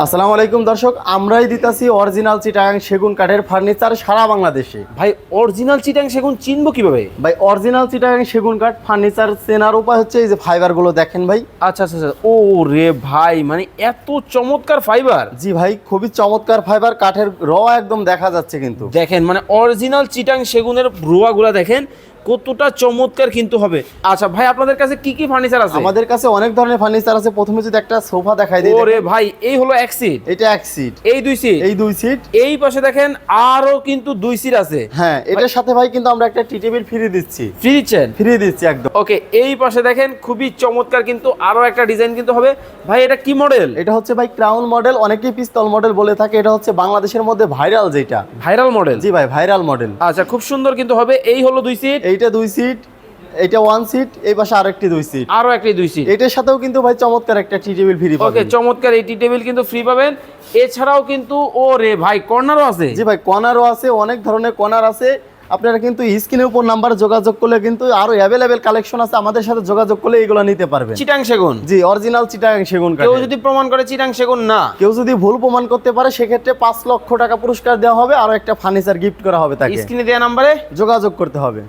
আসসালামু আলাইকুম দর্শক আমরাই দিতাছি অরিজিনাল চিটাং সেগুন কাঠের ফার্নিচার সারা বাংলাদেশে। ভাই অরিজিনাল চিটাং সেগুন চিনবো কীভাবে? ভাই অরিজিনাল চিটাং সেগুন কাঠ ফার্নিচার চেনার উপায় হচ্ছে এই যে ফাইবারগুলো দেখেন ভাই। আচ্ছা আচ্ছা আচ্ছা। ও রে ভাই মানে এত চমৎকার ফাইবার জি ভাই খুবই চমৎকার ফাইবার কাঠের র একদম দেখা যাচ্ছে কিন্তু। দেখেন মানে অরিজিনাল চিটাং সেগুনের রোয়াগুলা দেখেন কতটা চমৎকার কিন্তু হবে। আচ্ছা ভাই আপনাদের কাছে কি কি ফার্নিচার আছে? আমাদের কাছে অনেক ধরনের ফার্নিচার আছে। প্রথমে যদি একটা সোফা দেখাই দিই ওরে ভাই এই হলো এক সিট এটা এক সিট এই দুই সিট এই দুই সিট এই পাশে দেখেন আরও কিন্তু দুই সিট আছে। হ্যাঁ এটার সাথে ভাই কিন্তু আমরা একটা টি টেবিল ফ্রি দিচ্ছি। ফ্রি দিচ্ছেন? ফ্রি দিচ্ছি একদম। ওকে এই পাশে দেখেন খুবই চমৎকার কিন্তু আরও একটা ডিজাইন কিন্তু হবে। ভাই এটা কি মডেল এটা হচ্ছে ভাই ক্রাউন মডেল অনেকেই পিস্তল মডেল বলে থাকে। এটা হচ্ছে বাংলাদেশের মধ্যে ভাইরাল যেটা। ভাইরাল মডেল জি ভাই ভাইরাল মডেল আচ্ছা খুব সুন্দর কিন্তু হবে। এই হলো দুই সিট এইটা দুই সিট এইটা ওয়ান সিট এই পাশে আরেকটি দুই সিট আরও একটি দুই সিট এটার সাথেও কিন্তু ভাই চমৎকার একটা টি টেবিল ফ্রি ওকে চমৎকার এই টি টেবিল কিন্তু ফ্রি পাবেন। এছাড়াও কিন্তু ও রে ভাই কর্নারও আছে। জি ভাই কর্নারও আছে অনেক ধরনের কর্নার আছে। আপনারা কিন্তু স্ক্রিনের উপর নাম্বার যোগাযোগ করলে কিন্তু আরও অ্যাভেলেবেল কালেকশন আছে। আমাদের সাথে যোগাযোগ করলে এগুলো নিতে পারবেন। চিটাং সেগুন। জি অরিজিনাল চিটাং সেগুন কেউ যদি প্রমাণ করে চিটাং সেগুন না। কেউ যদি ভুল প্রমাণ করতে পারে সেক্ষেত্রে পাঁচ লক্ষ টাকা পুরস্কার দেওয়া হবে। আর একটা ফার্নিচার গিফট করা হবে তাকে। স্ক্রিনে দেওয়া নাম্বারে যোগাযোগ করতে হবে।